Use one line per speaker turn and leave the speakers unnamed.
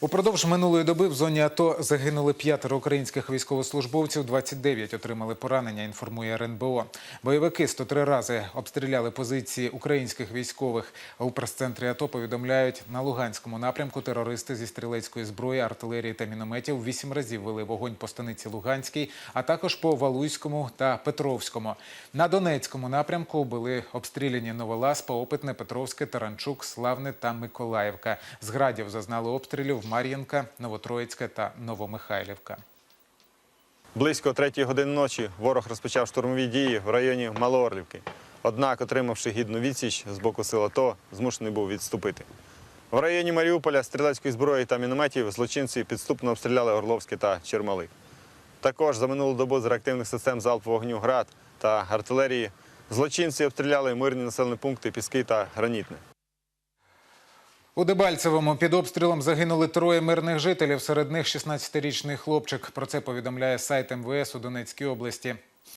Упродовж минулої доби в зоні АТО загинули п'ятеро українських військовослужбовців, 29 отримали поранення, інформує РНБО. Бойовики 103 рази обстріляли позиції українських військових. У прес-центрі АТО повідомляють, на Луганському напрямку терористи зі стрілецької зброї, артилерії та мінометів вісім разів вели вогонь по станиці Луганській, а також по Валуйському та Петровському. На Донецькому напрямку були обстріляні Новоласпа, Опитне, Петровське, Таранчук, Славне та Миколаївка. З градів зазнали обстрілів Мар'їнка, Новотроїцьке та Новомихайлівка.
Близько третьої години ночі ворог розпочав штурмові дії в районі Малоорлівки. Однак, отримавши гідну відсіч з боку сил АТО, змушений був відступити. В районі Маріуполя стрілецької зброї та мінометів злочинці підступно обстріляли Орловське та Чермали. Також за минулу добу з реактивних систем залпового вогню ГРАД та артилерії злочинці обстріляли мирні населені пункти Піски та Гранітне.
У Дебальцевому під обстрілом загинули троє мирних жителів. Серед них 16-річний хлопчик. Про це повідомляє сайт МВС у Донецькій області.